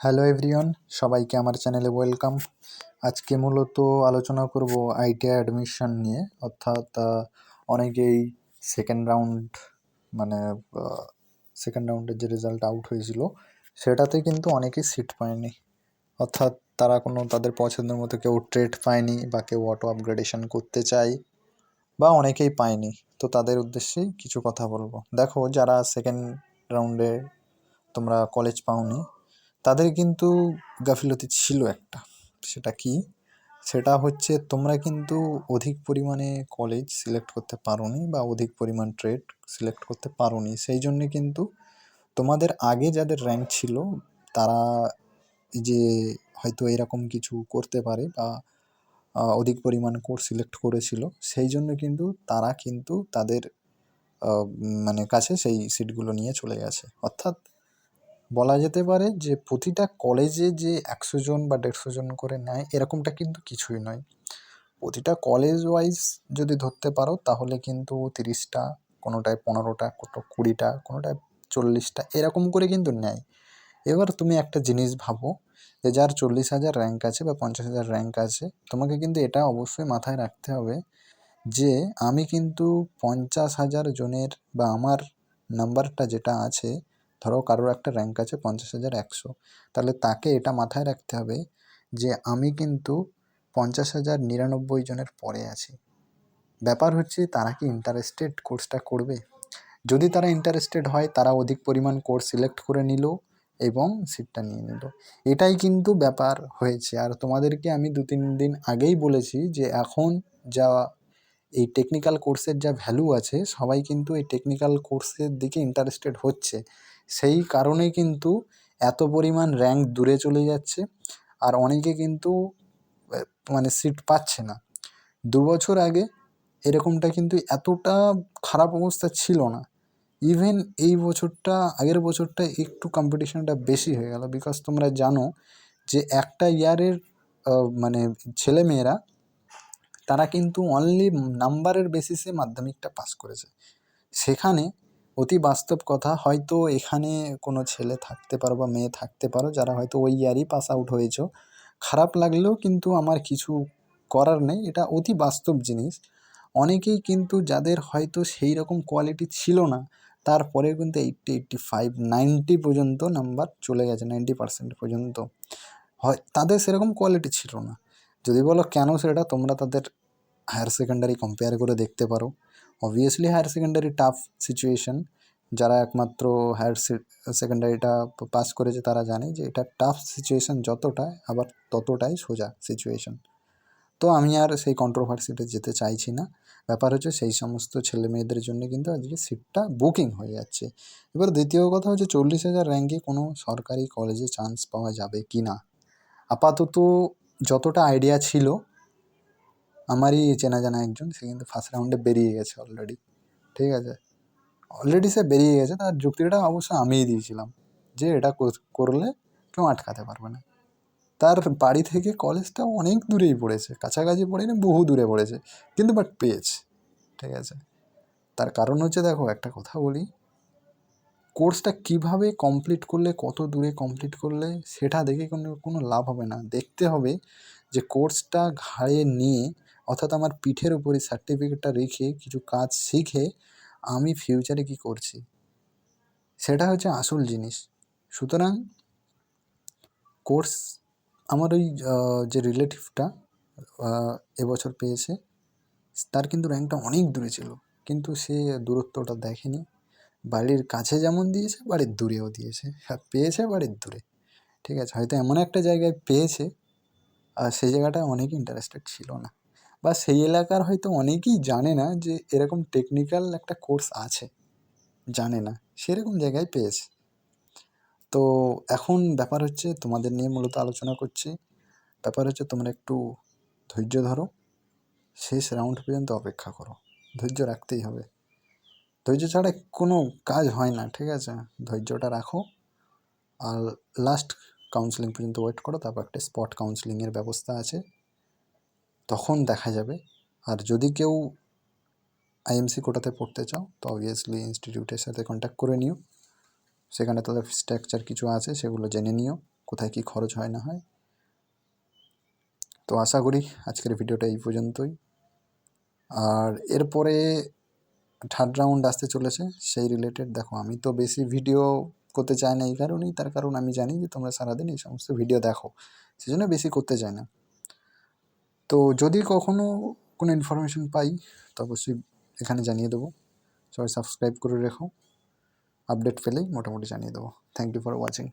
Hello everyone, সবাইকে আমার চ্যানেলে ওয়েলকাম। আজকে মূলত আলোচনা করব আইটিআই অ্যাডমিশন নিয়ে, অর্থাৎ অনেকেই সেকেন্ড রাউন্ড মানে সেকেন্ড রাউন্ডের যে রেজাল্ট আউট হয়েছিল, সেটাতে কিন্তু অনেকেই সিট পায়নি। অর্থাৎ, তারা কোনো তাদের পছন্দের মতো কেউ ট্রেড পায়নি বা কেউ অটো আপগ্রেডেশন করতে চায় বা অনেকেই পায়নি। তো তাদের উদ্দেশ্যেই কিছু কথা বলব। দেখো, যারা সেকেন্ড রাউন্ডে তোমরা কলেজ পাওনি তাদের কিন্তু গাফিলতি ছিল একটা। সেটা কি? সেটা হচ্ছে তোমরা কিন্তু অধিক পরিমাণে কলেজ সিলেক্ট করতে পারোনি বা অধিক পরিমাণ ট্রেড সিলেক্ট করতে পারোনি। সেই জন্যে কিন্তু তোমাদের আগে যাদের র্যাঙ্ক ছিল, তারা যে হয়তো এরকম কিছু করতে পারে বা অধিক পরিমাণ কোর্স সিলেক্ট করেছিল, সেই জন্য কিন্তু তারা কিন্তু তাদের মানে কাছে সেই সিটগুলো নিয়ে চলে গেছে। অর্থাৎ বলা যেতে পারে যে প্রতিটা কলেজে যে একশো জন বা দেড়শো জন করে নেয়, এরকমটা কিন্তু কিছুই নয়। প্রতিটা কলেজ ওয়াইজ যদি ধরতে পারো, তাহলে কিন্তু তিরিশটা, কোনোটায় পনেরোটা, কোটো কুড়িটা, কোনোটায় চল্লিশটা, এরকম করে কিন্তু নেয়। এবার তুমি একটা জিনিস ভাবো যে যার চল্লিশ হাজার র্যাঙ্ক আছে বা পঞ্চাশ হাজার র্যাঙ্ক আছে, তোমাকে কিন্তু এটা অবশ্যই মাথায় রাখতে হবে যে আমি কিন্তু পঞ্চাশ হাজার জনের বা আমার নাম্বারটা যেটা আছে ধরো কারোর একটা র্যাঙ্ক আছে পঞ্চাশ হাজার একশো, তাহলে তাকে এটা মাথায় রাখতে হবে যে আমি কিন্তু পঞ্চাশ হাজার নিরানব্বই জনের পরে আছি। ব্যাপার হচ্ছে তারা কি ইন্টারেস্টেড কোর্সটা করবে? যদি তারা ইন্টারেস্টেড হয়, তারা অধিক পরিমাণ কোর্স সিলেক্ট করে নিল এবং সিটটা নিয়ে নিল। এটাই কিন্তু ব্যাপার হয়েছে। আর তোমাদেরকে আমি দু তিন দিন আগেই বলেছি যে এখন যা এই টেকনিক্যাল কোর্সের যা ভ্যালু আছে, সবাই কিন্তু এই টেকনিক্যাল কোর্সের দিকে ইন্টারেস্টেড হচ্ছে। সেই কারণে কিন্তু এত পরিমাণ র্যাঙ্ক দূরে চলে যাচ্ছে আর অনেকে কিন্তু মানে সিট পাচ্ছে না। দু বছর আগে এরকমটা কিন্তু এতটা খারাপ অবস্থা ছিল না। ইভেন এই বছরটা, আগের বছরটা একটু কম্পিটিশনটা বেশি হয়ে গেল বিকজ তোমরা জানো যে একটা ইয়ারের মানে ছেলেমেয়েরা, তারা কিন্তু অনলি নাম্বারের বেসিসে মাধ্যমিকটা পাস করেছে। সেখানে অতি বাস্তব কথা, হয়তো এখানে কোনো ছেলে থাকতে পারো বা মেয়ে থাকতে পারো, যারা হয়তো ওই ইয়ারই পাস আউট হয়েছো। খারাপ লাগলেও কিন্তু আমার কিছু করার নেই, এটা অতি বাস্তব জিনিস। অনেকেই কিন্তু যাদের হয়তো সেই রকম কোয়ালিটি ছিল না, তারপরেও কিন্তু এইটটি এইট্টি ফাইভ নাইনটি পর্যন্ত নাম্বার চলে গেছে, নাইনটি পার্সেন্ট পর্যন্ত। হয়, তাদের সেরকম কোয়ালিটি ছিল না। যদি বলো কেন সেটা, তোমরা তাদের হায়ার সেকেন্ডারি কম্পেয়ার করে দেখতে পারো। Obviously higher secondary tough situation যারা একমাত্র হায়ার সেকেন্ডারিটা পাস করেছে তারা জানে যে এটা টাফ সিচুয়েশন যতটা, আবার ততটাই সোজা সিচুয়েশন তো আমি আর সেই কন্ট্রোভার্সিতে যেতে চাইছি না। ব্যাপার হচ্ছে সেই সমস্ত ছেলে মেয়েদের জন্য কিন্তু আজকে সিটটা বুকিং হয়ে যাচ্ছে। এবার দ্বিতীয় কথা হচ্ছে চল্লিশ হাজার র্যাঙ্কে কোনো সরকারি কলেজে চান্স পাওয়া যাবে কি না আপাতত যতটা আইডিয়া ছিল আমারই চেনা জানা একজন, সে কিন্তু ফার্স্ট রাউন্ডে বেরিয়ে গেছে অলরেডি ঠিক আছে? অলরেডি সে বেরিয়ে গেছে, তার যুক্তিটা অবশ্য আমিই দিয়েছিলাম, যে এটা কর- করলে কেউ আটকাতে পারবে না। তার বাড়ি থেকে কলেজটা অনেক দূরেই পড়েছে, কাছাকাছি পড়েনি বহু দূরে পড়েছে, কিন্তু বাট পেয়েছে, ঠিক আছে? তার কারণ হচ্ছে দেখো, একটা কথা বলি কোর্সটা কীভাবে কমপ্লিট করলে, কত দূরে কমপ্লিট করলে, সেটা দেখে কোনো কোনো লাভ হবে না। দেখতে হবে যে কোর্সটা ঘাড়ে নিয়ে অর্থাৎ আমার পিঠের উপরে সার্টিফিকেটটা রেখে কিছু কাজ শিখে আমি ফিউচারে কি করছি? সেটা হচ্ছে আসল জিনিস। সুতরাং কোর্স আমার ওই যে রিলেটিভটা এবছর পেয়েছে, তার কিন্তু র্যাঙ্কটা অনেক দূরে ছিল। কিন্তু সে দূরত্বটা দেখেনি। বাড়ির কাছে যেমন দিয়েছে, বাড়ির দূরেও দিয়েছে। হ্যাঁ পেয়েছে বাড়ির দূরে। ঠিক আছে? হয়তো এমন একটা জায়গায় পেয়েছে, আর সেই জায়গাটায় অনেক ইন্টারেস্টেড ছিল না। বা সেই এলাকার হয়তো অনেকেই জানে না যে এরকম টেকনিক্যাল একটা কোর্স আছে। জানে না, সেরকম জায়গায় পেয়েছে। তো এখন ব্যাপার হচ্ছে তোমাদের নিয়ে মূলত আলোচনা করছি। ব্যাপার হচ্ছে তোমরা একটু ধৈর্য ধরো, শেষ রাউন্ড পর্যন্ত অপেক্ষা করো। ধৈর্য রাখতেই হবে। ধৈর্য ছাড়া কোনো কাজ হয় না, ঠিক আছে? ধৈর্যটা রাখো। আর লাস্ট কাউন্সিলিং পর্যন্ত ওয়েট করো, তারপর একটা স্পট কাউন্সিলিংয়ের ব্যবস্থা আছে। তখন দেখা যাবে। আর যদি কেউ আইএমসি কোটাতে পড়তে চাও, তো অবভিয়াসলি ইনস্টিটিউটের সাথে কন্ট্যাক্ট করে নিও। সেখানে তাদের স্ট্রাকচার কিছু আছে, সেগুলো জেনে নিও, কোথায় কী খরচ হয় না হয়। তো আশা করি আজকের ভিডিওটা এই পর্যন্তই। আর এরপরে থার্ড রাউন্ড আসতে চলেছে, সেই রিলেটেড দেখো, আমি তো বেশি ভিডিও করতে চাই না এই কারণেই, তার কারণ আমি জানি যে তোমরা সারাদিন এই সমস্ত ভিডিও দেখো সেই জন্য বেশি করতে চাই না। তো যদি কখনও কোনো ইনফরমেশন পাই, তো অবশ্যই এখানে জানিয়ে দেবো। সবাই সাবস্ক্রাইব করে রেখো। আপডেট পেলেই মোটামুটি জানিয়ে দেবো। Thank you for watching